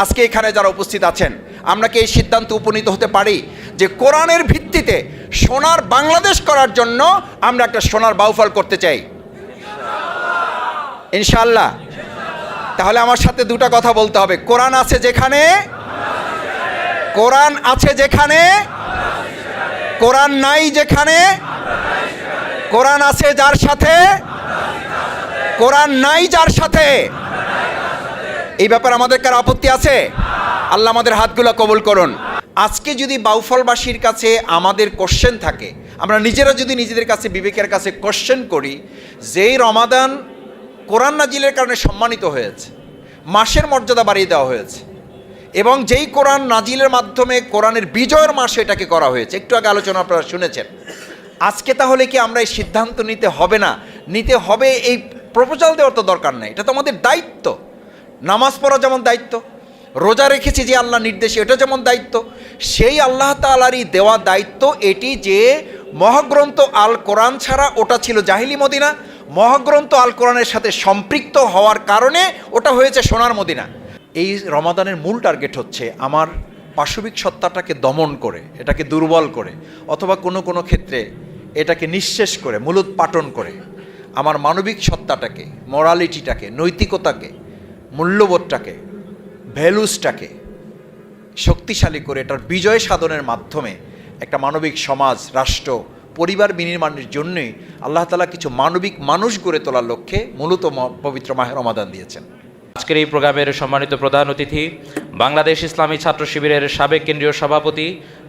আজকে এখানে যারা উপস্থিত আছেন, আমরা কি এই সিদ্ধান্ত উপনীত হতে পারি যে কোরআনের ভিত্তিতে সোনার বাংলাদেশ করার জন্য আমরা একটা সোনার বাউফল করতে চাই? ইনশাল্লাহ তাহলে আমার সাথে দুটো কথা বলতে হবে। কোরআন আছে যেখানে? কোরআন আছে যেখানে? কোরআন নাই যেখানে? কোরআন আছে যার সাথে? কোরআন নাই যার সাথে? এই ব্যাপারে আমাদের কার আপত্তি আছে? আল্লাহ আমাদের হাতগুলো কবুল করুন। আজকে যদি বাউফলবাসীর কাছে আমাদের কোশ্চেন থাকে, আমরা নিজেরা যদি নিজেদের কাছে, বিবেকের কাছে কোশ্চেন করি, যেই রমাদান কোরআন নাজিলের কারণে সম্মানিত হয়েছে, মাসের মর্যাদা বাড়িয়ে দেওয়া হয়েছে, এবং যেই কোরআন নাজিলের মাধ্যমে কোরআনের বিজয়ের মাসে এটাকে করা হয়েছে, একটু আগে আলোচনা আপনারা শুনেছেন। আজকে তাহলে কি আমরা এই সিদ্ধান্ত নিতে হবে না? নিতে হবে এই প্রপোজাল দেওয়ার তো দরকার নেই, এটা তো আমাদের দায়িত্ব। নামাজ পড়া যেমন দায়িত্ব, রোজা রেখেছি যে আল্লাহ নির্দেশে, এটা যেমন দায়িত্ব, সেই আল্লাহ তালারই দেওয়া দায়িত্ব এটি যে মহাগ্রন্থ আল কোরআন ছাড়া ওটা ছিল জাহিলি মদিনা, মহাগ্রন্থ আল কোরআনের সাথে সম্পৃক্ত হওয়ার কারণে ওটা হয়েছে সোনার মদিনা। এই রমাদানের মূল টার্গেট হচ্ছে আমার পাশবিক সত্তাটাকে দমন করে, এটাকে দুর্বল করে, অথবা কোনো কোনো ক্ষেত্রে এটাকে নিঃশেষ করে মূলত পাটন করে, আমার মানবিক সত্তাটাকে মরালিটিটাকে নৈতিকতাকে মূল্যবোধটাকে ভ্যালুসটাকে শক্তিশালী করে এটার বিজয় সাধনের মাধ্যমে একটা মানবিক সমাজ, রাষ্ট্র, পরিবার বিনির্মাণের জন্যই আল্লাহ তালা কিছু মানবিক মানুষ গড়ে তোলার লক্ষ্যে মূলত পবিত্র মাহের রমাদান দিয়েছেন। আজকের এই প্রোগ্রামের সম্মানিত প্রধান অতিথি, বাংলাদেশ ইসলামী ছাত্র শিবিরের সাবেক কেন্দ্রীয় সভাপতি,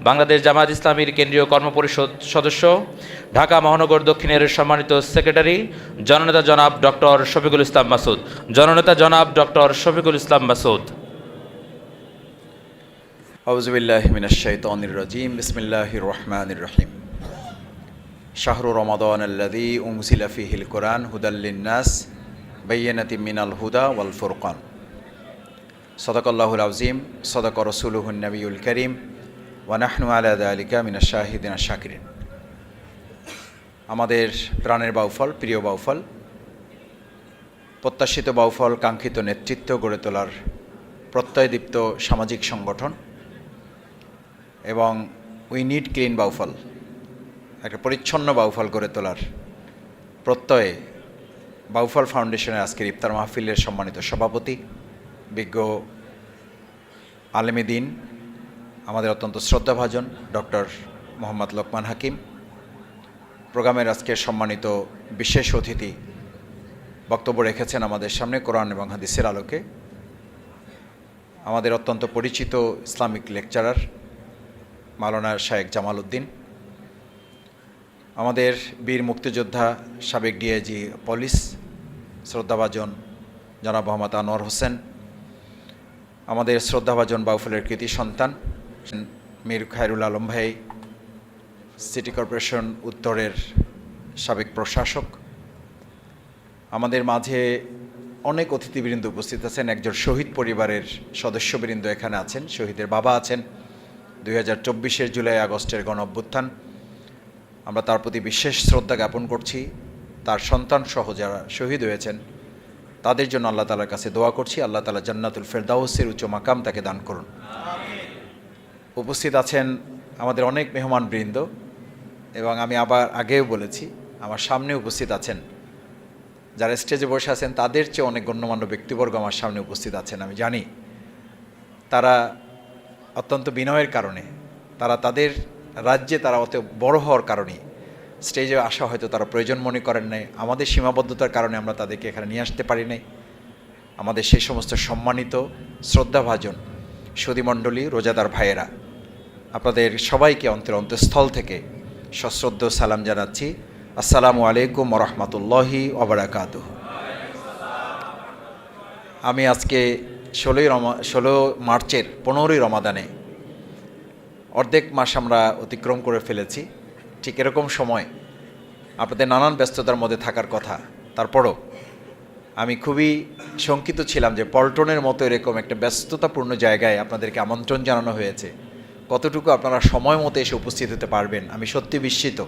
বাংলাদেশ জামাত ইসলামীর কেন্দ্রীয় কর্মপরিষদ সদস্য, ঢাকা মহানগর দক্ষিণের সম্মানিত সেক্রেটারি, জননেতা জনাব ডক্টর শফিকুল ইসলাম মাসুদ। জননেতা জনাব ডক্টর শফিকুল ইসলাম মাসুদ। রাজিম শাহরু রমাদান আল্লাযী উনজিলা ফীহিল কোরআন, হুদাল লিন্নাস বাইয়িনাতিম মিনাল হুদা ওয়াল ফুরকান। সদাকাল্লাহুল আযীম, সদাকা রাসূলুহুন নবিয়ুল করিম, ওয়া নাহনু আলা যালিকা মিনাশ শাহিদিন শাকিরিন। আমাদের প্রাণের বাউফল প্রিয় বাউফল প্রত্যাশিত বাউফল কাঙ্ক্ষিত নেতৃত্ব গড়ে তোলার প্রত্যয়দীপ্ত সামাজিক সংগঠন এবং উই নিড ক্লিন বাউফল একটা পরিচ্ছন্ন বাউফল গড়ে তোলার প্রত্যয়ে বাউফল ফাউন্ডেশনের আজকের ইফতার মাহফিলের সম্মানিত সভাপতি, বিজ্ঞ আলেমী দিন আমাদের অত্যন্ত শ্রদ্ধাভাজন ডক্টর মোহাম্মদ লোকমান হাকিম, প্রোগ্রামের আজকের সম্মানিত বিশেষ অতিথি বক্তব্য রেখেছেন আমাদের সামনে কোরআন এবং হাদিসের আলোকে। আমাদের অত্যন্ত পরিচিত ইসলামিক লেকচারার মাওলানা শায়েক জামাল উদ্দিন, আমাদের বীর মুক্তিযোদ্ধা সাবেক ডিআইজি পুলিশ শ্রদ্ধাভাজন জনাব মোহাম্মদ আনোয়ার হোসেন, আমাদের শ্রদ্ধাভাজন বাউফলের কৃতি সন্তান, মীর খায়রুল আলম ভাই, সিটি কর্পোরেশন উত্তরের সাবেক প্রশাসক। আমাদের মাঝে অনেক অতিথিবৃন্দ উপস্থিত আছেন, একজন শহীদ পরিবারের সদস্যবৃন্দ এখানে আছেন, শহীদের বাবা আছেন। দুই হাজার চব্বিশের জুলাই আগস্টের গণ অভ্যুত্থান আমরা তার প্রতি বিশেষ শ্রদ্ধা জ্ঞাপন করছি। তার সন্তান সহ যারা শহীদ হয়েছেন, তাদের জন্য আল্লাহ তালার কাছে দোয়া করছি। আল্লাহ তালা জান্নাতুল ফেরদাউসের উচ্চ মাকাম তাকে দান করুন। উপস্থিত আছেন আমাদের অনেক মেহমান বৃন্দ এবং আমি আবার আগেও বলেছি, আমার সামনে উপস্থিত আছেন। যারা স্টেজে বসে আছেন, তাদের চেয়ে অনেক গণ্যমান্য ব্যক্তিবর্গ আমার সামনে উপস্থিত আছেন, আমি জানি। তারা অত্যন্ত বিনয়ের কারণে, তারা তাদের রাজ্যে তারা অত বড় হওয়ার কারণেই স্টেজে আসা হয়তো তারা প্রয়োজন মনে করেন নাই। আমাদের সীমাবদ্ধতার কারণে আমরা তাদেরকে এখানে নিয়ে আসতে পারি নাই। আমাদের সেই সমস্ত সম্মানিত, শ্রদ্ধাভাজন সুদীমণ্ডলী রোজাদার ভাইয়েরা, আপনাদের সবাইকে অন্তর অন্তঃস্থল থেকে সশ্রদ্ধ সালাম জানাচ্ছি। আসসালামু আলাইকুম রহমতুল্লাহি ওবরাকাত আমি আজকে ষোলোই রমা, ষোলো মার্চের পনেরোই রমাদানে অর্ধেক মাস আমরা অতিক্রম করে ফেলেছি। ঠিক এরকম সময় আপনাদের নানান ব্যস্ততার মধ্যে থাকার কথা। তারপরও আমি খুবই শঙ্কিত ছিলাম যে পল্টনের মতো এরকম একটা ব্যস্ততাপূর্ণ জায়গায় আপনাদেরকে আমন্ত্রণ জানানো হয়েছে। কতটুকু আপনারা সময় মতো এসে উপস্থিত হতে পারবেন, আমি সত্যি বিস্মিত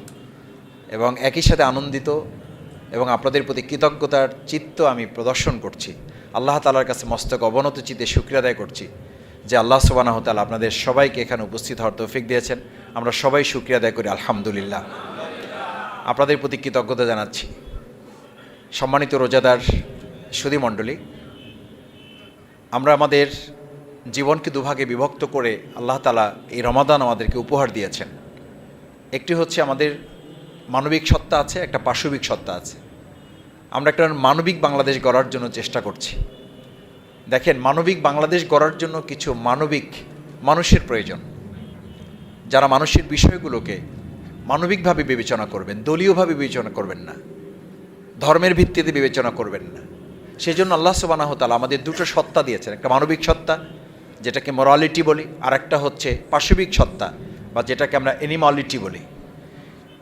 এবং একই সাথে আনন্দিত এবং আপনাদের প্রতি কৃতজ্ঞতার চিত্ত আমি প্রদর্শন করছি। আল্লাহ তালার কাছে মস্তক অবনত চিতে শুক্রিয়া আদায় করছি। যে আল্লাহ সুবানাহ তালা আপনাদের সবাইকে এখানে উপস্থিত হওয়ার তৌফিক দিয়েছেন। আমরা সবাই শুক্রিয়া আদায় করি, আলহামদুলিল্লাহ। আপনাদের প্রতি কৃতজ্ঞতা জানাচ্ছি। সম্মানিত রোজাদার সুদী মণ্ডলী, আমরা আমাদের জীবনকে দুভাগে বিভক্ত করে আল্লাহ তালা এই রমাদান আমাদেরকে উপহার দিয়েছেন। একটি হচ্ছে আমাদের মানবিক সত্তা আছে, একটা পাশবিক সত্তা আছে। আমরা একটা মানবিক বাংলাদেশ গড়ার জন্য চেষ্টা করছি। দেখেন, মানবিক বাংলাদেশ গড়ার জন্য কিছু মানবিক মানুষের প্রয়োজন। যারা মানুষের বিষয়গুলোকে মানবিকভাবে বিবেচনা করবেন, দলীয়ভাবে বিবেচনা করবেন না, ধর্মের ভিত্তিতে বিবেচনা করবেন না। সেই জন্য আল্লাহ সুবানাহ তালা আমাদের দুটো সত্তা দিয়েছেন, একটা মানবিক সত্তা, যেটাকে মরালিটি বলি, আর একটা হচ্ছে পাশবিক সত্তা, বা যেটাকে আমরা এনিমালিটি বলি।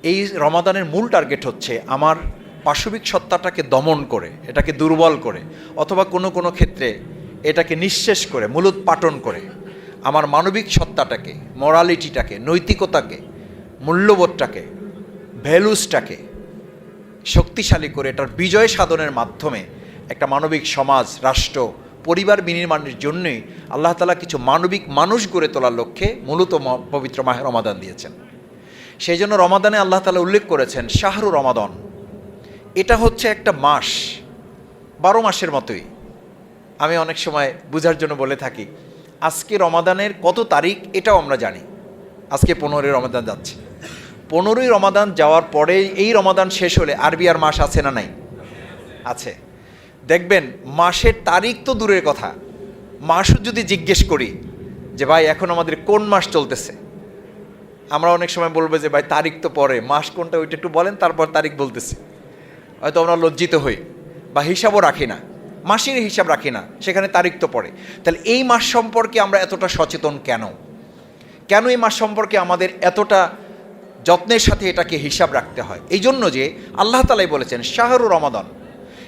এই রমাদানের মূল টার্গেট হচ্ছে আমার পাশবিক সত্তাটাকে দমন করে, এটাকে দুর্বল করে, অথবা কোনো কোনো ক্ষেত্রে এটাকে নিঃশেষ করে মূলত পাটন করে, আমার মানবিক সত্তাটাকে মরালিটিটাকে নৈতিকতাকে, মূল্যবোধটাকে ভ্যালুসটাকে শক্তিশালী করে এটার বিজয় সাধনের মাধ্যমে একটা মানবিক সমাজ, রাষ্ট্র, পরিবার বিনির্মাণের জন্যই আল্লাহ তালা কিছু মানবিক মানুষ গড়ে তোলার লক্ষ্যে মূলত পবিত্র মাহের রমাদান দিয়েছেন। সেই জন্য রমাদানে আল্লাহ তালা উল্লেখ করেছেন, শাহরু রমাদান। এটা হচ্ছে একটা মাস, বারো মাসের মতোই। আমি অনেক সময় বুঝার জন্য বলে থাকি, আজকে রমাদানের কত তারিখ এটাও আমরা জানি। আজকে পনেরোই রমাদান যাচ্ছে। পনেরোই রমাদান যাওয়ার পরে এই রমাদান শেষ হলে আরবি আর মাস আছে না নাই? আছে। দেখবেন, মাসের তারিখ তো দূরের কথা। মাসও যদি জিজ্ঞেস করি যে, ভাই, এখন আমাদের কোন মাস চলতেছে? আমরা অনেক সময় বলব যে, ভাই, তারিখ তো পরে, মাস কোনটা ওইটা একটু বলেন, তারপর তারিখ বলতেছি। হয়তো আমরা লজ্জিত হই বা হিসাবও রাখি না, মাসের হিসাব রাখি না, সেখানে তারিখ তো পড়ে। তাহলে এই মাস সম্পর্কে আমরা এতটা সচেতন কেন? কেন এই মাস সম্পর্কে আমাদের এতটা যত্নের সাথে এটাকে হিসাব রাখতে হয়? এই জন্য যে আল্লাহ তালাই বলেছেন, শাহরু রমাদান।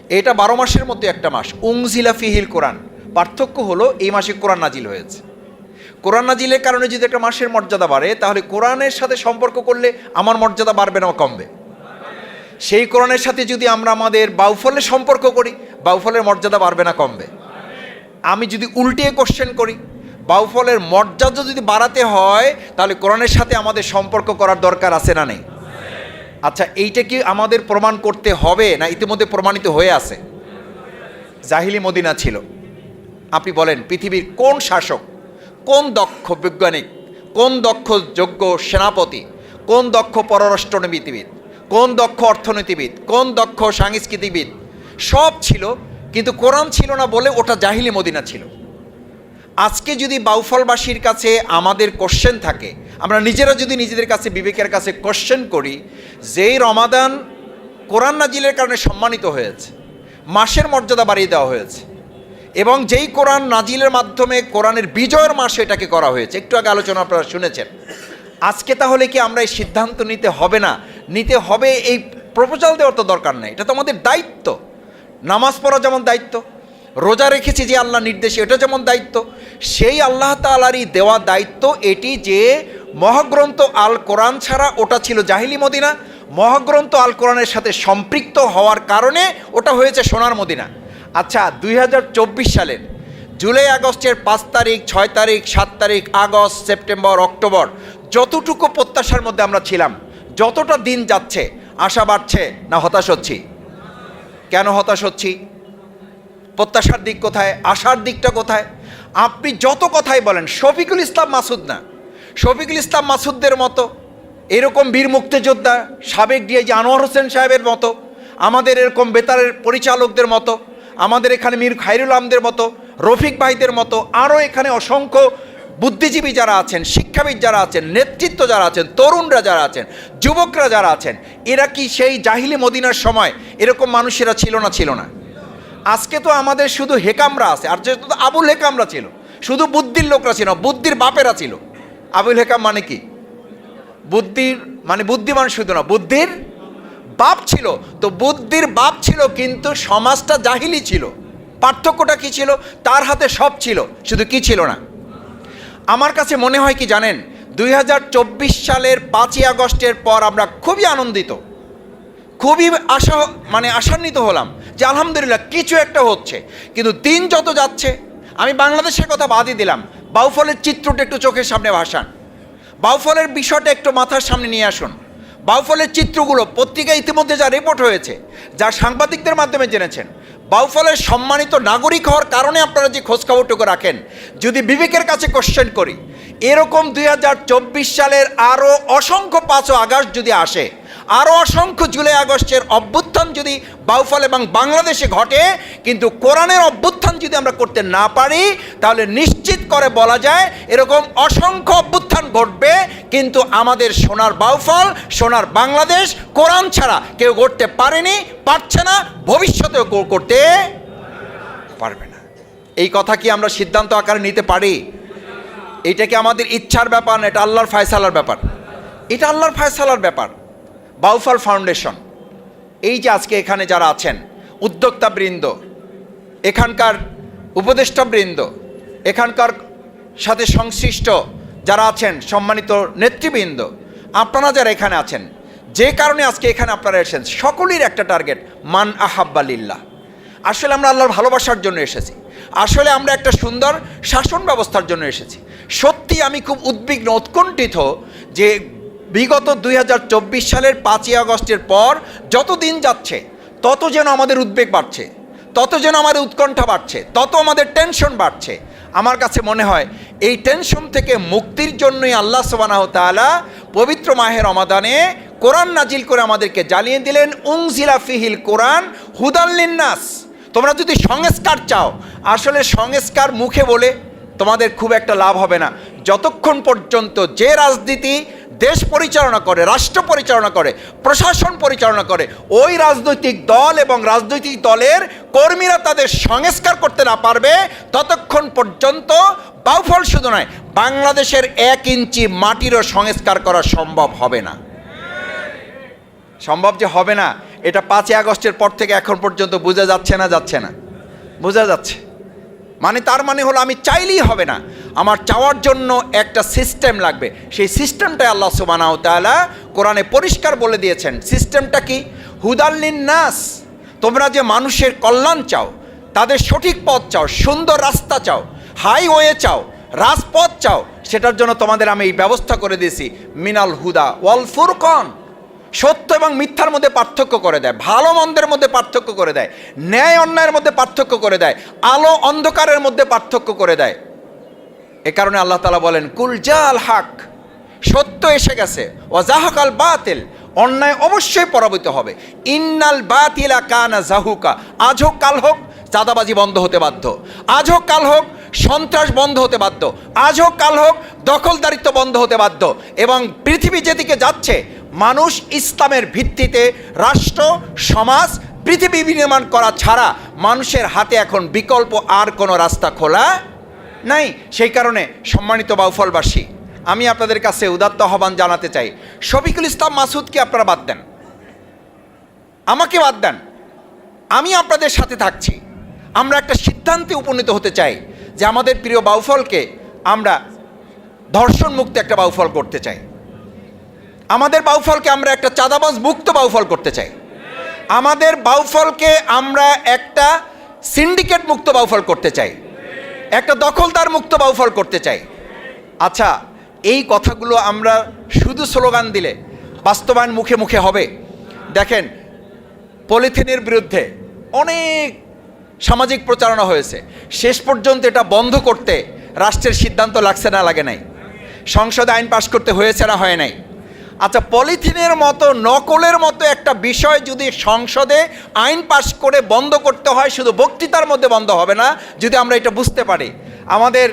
এটা বারো মাসের মধ্যে একটা মাস। উংজিলা ফিহিল কোরআন। পার্থক্য হলো এই মাসে কোরআন নাজিল হয়েছে। কোরআন নাজিলের কারণে যদি একটা মাসের মর্যাদা বাড়ে, তাহলে কোরআনের সাথে সম্পর্ক করলে আমার মর্যাদা বাড়বে না কমবে। সেই কোরআনের সাথে যদি আমরা আমাদের বাউফলের সম্পর্ক করি, বাউফলের মর্যাদা বাড়বে না কমবে। আমি যদি উল্টিয়ে কোশ্চেন করি, বাউফলের মর্যাদা যদি বাড়াতে হয়, তাহলে কোরআনের সাথে আমাদের সম্পর্ক করার দরকার আছে না নেই? আচ্ছা এইটা কি আমাদের প্রমাণ করতে হবে না ইতিমধ্যে প্রমাণিত হয়ে আছে? জাহিলি মদিনা ছিল। আপনি বলেন, পৃথিবীর কোন শাসক, কোন দক্ষ বৈজ্ঞানিক, কোন দক্ষ যোগ্য সেনাপতি, কোন দক্ষ পররাষ্ট্রনীতিবিদ কোন দক্ষ অর্থনীতিবিদ, কোন দক্ষ সাংস্কৃতিবিদ, সব ছিল, কিন্তু কোরআন ছিল না বলে ওটা জাহিলি মদিনা ছিল। আজকে যদি বাউফলবাসীর কাছে আমাদের কোশ্চেন থাকে, আমরা নিজেরা যদি নিজেদের কাছে, বিবেকের কাছে কোশ্চেন করি, যেই রমাদান কোরআন নাজিলের কারণে সম্মানিত হয়েছে, মাসের মর্যাদা বাড়িয়ে দেওয়া হয়েছে, এবং যেই কোরআন নাজিলের মাধ্যমে কোরআনের বিজয়ের মাসে এটাকে করা হয়েছে, একটু আগে আলোচনা আপনারা শুনেছেন। আজকে তাহলে কি আমরা এই সিদ্ধান্ত নিতে হবে না নিতে হবে, এই প্রপোজাল দেওয়ার তো দরকার নেই। এটা তো আমাদের দায়িত্ব। নামাজ পড়া যেমন দায়িত্ব, রোজা রেখেছি যে আল্লাহ নির্দেশে, এটা যেমন দায়িত্ব, সেই আল্লাহ তালারই দেওয়া দায়িত্ব এটি যে মহাগ্রন্থ আল কোরআন ছাড়া ওটা ছিল জাহিলি মদিনা। মহাগ্রন্থ আল কোরআনের সাথে সম্পৃক্ত হওয়ার কারণে ওটা হয়েছে সোনার মদিনা। আচ্ছা দুই হাজার চব্বিশ সালের জুলাই আগস্টের পাঁচ তারিখ, ছয় তারিখ, সাত তারিখ, আগস্ট, সেপ্টেম্বর, অক্টোবর, যতটুকু প্রত্যাশার মধ্যে আমরা ছিলাম যতটা দিন যাচ্ছে, আশা বাড়ছে না হতাশ হচ্ছি? কেন হতাশ হচ্ছি? প্রত্যাশার দিক কোথায়? আশার দিকটা কোথায়? আপনি যত কথাই বলেন, শফিকুল ইসলাম মাসুদ না। শফিকুল ইসলাম মাসুদদের মতো, এরকম বীর মুক্তিযোদ্ধা, সাবেক ডিআইজি আনোয়ার হোসেন সাহেবের মতো, আমাদের এরকম বেতারের পরিচালকদের মতো, আমাদের এখানে মীর খাইরুল আমদের মতো, রফিক ভাইদের মতো, আরও এখানে অসংখ্য বুদ্ধিজীবী যারা আছেন, শিক্ষাবিদ যারা আছেন, নেতৃত্ব যারা আছেন, তরুণরা যারা আছেন, যুবকরা যারা আছেন, এরা কি সেই জাহিলি মদিনার সময় এরকম মানুষেরা ছিল না ছিল না? আজকে তো আমাদের শুধু হেকামরা আছে, আর যেহেতু আবুল হেকামরা ছিল, শুধু বুদ্ধির লোকরা ছিল, বুদ্ধির বাপেরা ছিল। আবুল হেকাম মানে কি? বুদ্ধির মানে বুদ্ধিমান শুধু না, বুদ্ধির বাপ ছিল। তো বুদ্ধির বাপ ছিল কিন্তু সমাজটা জাহিলি ছিল। পার্থক্যটা কি ছিল? তার হাতে সব ছিল, শুধু কি ছিল না? আমার কাছে মনে হয় কি জানেন? দুই হাজার চব্বিশ সালের পাঁচই আগস্টের পর আমরা খুবই আনন্দিত। খুবই আশা মানে আশান্বিত হলাম যে আলহামদুলিল্লাহ কিছু একটা হচ্ছে। কিন্তু দিন যত যাচ্ছে, আমি বাংলাদেশের কথা বাদই দিলাম। বাউফলের চিত্রটা একটু চোখের সামনে ভাসান। বাউফলের বিষয়টা একটু মাথার সামনে নিয়ে আসুন। বাউফলের চিত্রগুলো পত্রিকায় ইতিমধ্যে যা রিপোর্ট হয়েছে, যা সাংবাদিকদের মাধ্যমে জেনেছেন বাউফলের সম্মানিত নাগরিক হওয়ার কারণে আপনারা যে খোঁজখবরটুকু রাখেন, যদি বিবেকের কাছে কোশ্চেন করি, এরকম দুই হাজার চব্বিশ সালের আরও অসংখ্য পাঁচও আগস্ট যদি আসে, আরও অসংখ্য জুলাই আগস্টের অভ্যুত্থান যদি বাউফল এবং বাংলাদেশে ঘটে, কিন্তু কোরআনের অভ্যুত্থান যদি আমরা করতে না পারি, তাহলে নিশ্চিত করে বলা যায় এরকম অসংখ্য অভ্যুত্থান ঘটবে কিন্তু আমাদের সোনার বাউফল, সোনার বাংলাদেশ কোরআন ছাড়া কেউ করতে পারেনি, পারছে না, ভবিষ্যতেও করতে পারবে না। এই কথা কি আমরা সিদ্ধান্ত আকারে নিতে পারি? এটা কি আমাদের ইচ্ছার ব্যাপার না এটা আল্লাহর ফায়সালার ব্যাপার? এটা আল্লাহর ফায়সালার ব্যাপার। বাউফল ফাউন্ডেশন, এই যে আজকে এখানে যারা আছেন, উদ্যোক্তাবৃন্দ, এখানকার উপদেষ্টাবৃন্দ, এখানকার সাথে সংশ্লিষ্ট যারা আছেন সম্মানিত নেতৃবৃন্দ, আপনারা যারা এখানে আছেন, যে কারণে আজকে এখানে আপনারা এসেছেন, সকলের একটা টার্গেট মান আহাব্বালিল্লাহ আসলে আমরা আল্লাহর ভালোবাসার জন্য এসেছি। আসলে আমরা একটা সুন্দর শাসন ব্যবস্থার জন্য এসেছি। সত্যি আমি খুব উদ্বিগ্ন, উৎকণ্ঠিত যে বিগত দুই হাজার চব্বিশ সালের পাঁচই আগস্টের পর যত দিন যাচ্ছে, তত যেন আমাদের উদ্বেগ বাড়ছে। তত যেন আমাদের উৎকণ্ঠা বাড়ছে, তত আমাদের টেনশন বাড়ছে। আমার কাছে মনে হয়, এই টেনশন থেকে মুক্তির জন্যই আল্লাহ সুবানাহ তাআলা পবিত্র মাহের রমাদানে কোরআন নাজিল করে আমাদেরকে জ্বালিয়ে দিলেন উংজিলা ফিহিল কোরআন হুদাল্লিন্নাস তোমরা যদি সংস্কার চাও, আসলে সংস্কার মুখে বলে তোমাদের খুব একটা লাভ হবে না। যতক্ষণ পর্যন্ত যে রাজনীতি দেশ পরিচালনা করে, রাষ্ট্র পরিচালনা করে, প্রশাসন পরিচালনা করে, ওই রাজনৈতিক দল এবং রাজনৈতিক দলের কর্মীরা তাদের সংস্কার করতে না পারবে ততক্ষণ পর্যন্ত বাউফল শুধু নয়, বাংলাদেশের এক ইঞ্চি মাটিরও সংস্কার করা সম্ভব হবে না। সম্ভব যে হবে না, এটা পাঁচই আগস্টের পর থেকে এখন পর্যন্ত বোঝা যাচ্ছে না যাচ্ছে না। বোঝা যাচ্ছে। মানে তার মানে হলো আমি চাইলেই হবে না। আমার চাওয়ার জন্য একটা সিস্টেম লাগবে। সেই সিস্টেমটাই আল্লাহ সুবানাও তাআলা কোরআনে পরিষ্কার বলে দিয়েছেন। সিস্টেমটা কি? হুদাল্লিন নাস তোমরা যে মানুষের কল্যাণ চাও, তাদের সঠিক পথ চাও, সুন্দর রাস্তা চাও, হাইওয়ে চাও, রাজপথ চাও, সেটার জন্য তোমাদের আমি এই ব্যবস্থা করে দিয়েছি। মিনাল হুদা ওয়াল ফুরকন। সত্য এবং মিথ্যার মধ্যে পার্থক্য করে দেয়, ভালো মন্দের মধ্যে পার্থক্য করে দেয়, ন্যায় অন্যায়ের মধ্যে পার্থক্য করে দেয়, আলো অন্ধকারের মধ্যে পার্থক্য করে দেয়। এ কারণে আল্লাহ তালা বলেন কুলজাল হাক, সত্য এসে গেছে। ও জাহাকাল বাতিল, অন্যায় অবশ্যই পরাভূত হবে। ইন্নাল বাতিলা কানা জাহুকা, আজ হোক, কাল হোক, চাঁদাবাজি বন্ধ হতে বাধ্য। আজ হোক, কাল হোক, সন্ত্রাস বন্ধ হতে বাধ্য। আজ হোক, কাল হোক, দখলদারিত্ব বন্ধ হতে বাধ্য। এবং পৃথিবী যেদিকে যাচ্ছে, মানুষ ইসলামের ভিত্তিতে রাষ্ট্র, সমাজ, পৃথিবী বিনির্মাণ করা ছাড়া মানুষের হাতে এখন বিকল্প আর কোনো রাস্তা খোলা নাই, সেই কারণে সম্মানিত বাউফলবাসী, আমি আপনাদের কাছে উদাত্ত আহ্বান জানাতে চাই। শফিকুল ইসলাম মাসুদকে আপনারা বাদ দেন। আমাকে বাদ দেন। আমি আপনাদের সাথে থাকছি। আমরা একটা সিদ্ধান্তে উপনীত হতে চাই যে আমাদের প্রিয় বাউফলকে আমরা ধর্ষণ মুক্ত একটা বাউফল করতে চাই। আমাদের বাউফলকে আমরা একটা চাঁদাবাজ মুক্ত বাউফল করতে চাই। আমাদের বাউফলকে আমরা একটা সিন্ডিকেট মুক্ত বাউফল করতে চাই। একটা দখলদার মুক্ত বাউফল করতে চাই। আচ্ছা এই কথাগুলো আমরা শুধু স্লোগান দিলে বাস্তবায়ন মুখে মুখে হবে। দেখেন, পলিথিনের বিরুদ্ধে অনেক সামাজিক প্রচারণা হয়েছে। শেষ পর্যন্ত এটা বন্ধ করতে রাষ্ট্রের সিদ্ধান্ত লাগছে না, লাগে নাই। সংসদে আইন পাশ করতে হয়েছে না, হয় নাই। আচ্ছা পলিথিনের মতো, নকলের মতো একটা বিষয় যদি সংসদে আইন পাশ করে বন্ধ করতে হয়, শুধু বক্তৃতার মধ্যে বন্ধ হবে না, যদি আমরা এটা বুঝতে পারি। আমাদের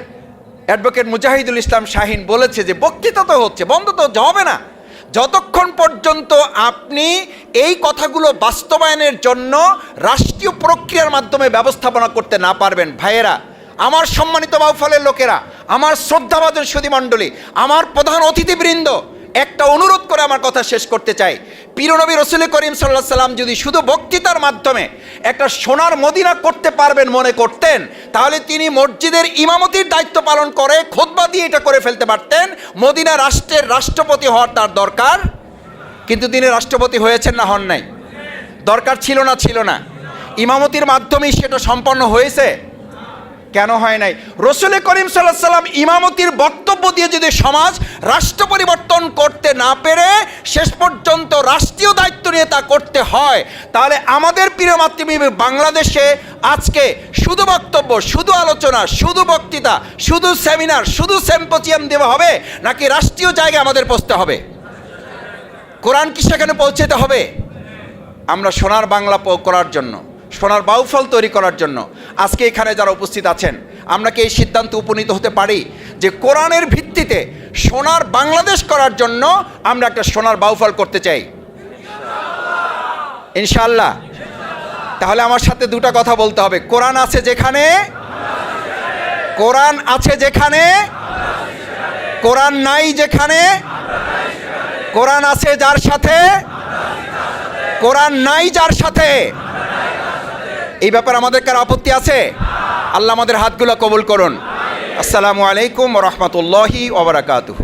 অ্যাডভোকেট মুজাহিদুল ইসলাম শাহিন বলেছে যে, বক্তৃতা তো হচ্ছে, বন্ধ তো হবে না। যতক্ষণ পর্যন্ত আপনি এই কথাগুলো বাস্তবায়নের জন্য রাষ্ট্রীয় প্রক্রিয়ার মাধ্যমে ব্যবস্থাপনা করতে না পারবেন, ভাইয়েরা, আমার সম্মানিত বাউফলের লোকেরা, আমার শ্রদ্ধাভাজন সুদী মণ্ডলী আমার প্রধান অতিথিবৃন্দ একটা অনুরোধ করে আমার কথা শেষ করতে চাই। পীরনবী রসুল করিম সাল্লাহ সাল্লাম যদি শুধু বক্তৃতার মাধ্যমে একটা সোনার মদিনা করতে পারবেন মনে করতেন, তাহলে তিনি মসজিদের ইমামতির দায়িত্ব পালন করে, খোদবা দিয়ে এটা করে ফেলতে পারতেন। মদিনা রাষ্ট্রের রাষ্ট্রপতি হওয়ার তার দরকার। কিন্তু তিনি রাষ্ট্রপতি হয়েছেন না, হন নাই। দরকার ছিল না ছিল না। ইমামতির মাধ্যমেই সেটা সম্পন্ন হয়েছে। কেন হয় নাই? রসুল করিম সাল্লাহ সাল্লাম ইমামতির বক্তব্য দিয়ে যদি সমাজ রাষ্ট্র পরিবর্তন করতে না পেরে শেষ পর্যন্ত রাষ্ট্রীয় দায়িত্ব নিয়ে তা করতে হয়, তাহলে আমাদের প্রিয় মাতৃভূমি বাংলাদেশে আজকে শুধু বক্তব্য, শুধু আলোচনা, শুধু বক্তৃতা, শুধু সেমিনার শুধু সেম্পোজিয়াম দেওয়া হবে নাকি রাষ্ট্রীয় জায়গায় আমাদের পৌঁছতে হবে? কোরআন কি সেখানে পৌঁছতে হবে? আমরা সোনার বাংলা করার জন্য, সোনার বাউফল তৈরি করার জন্য আজকে এখানে যারা উপস্থিত আছেন, আমরা কি এই সিদ্ধান্তে উপনীত হতে পারি যে কোরআনের ভিত্তিতে সোনার বাংলাদেশ করার জন্য আমরা একটা সোনার বাউফল করতে চাই? ইনশাল্লাহ তাহলে আমার সাথে দুটো কথা বলতে হবে। কোরআন আছে যেখানে? কোরআন আছে যেখানে? কোরআন নাই যেখানে? কোরআন আছে যার সাথে? কোরআন নাই যার সাথে? এই ব্যাপার আমাদের কার আপত্তি আছে? আল্লাহ আমাদের হাতগুলো কবুল করুন। আসসালামু আলাইকুম রহমতুল্লাহি ওবরাকাতুহু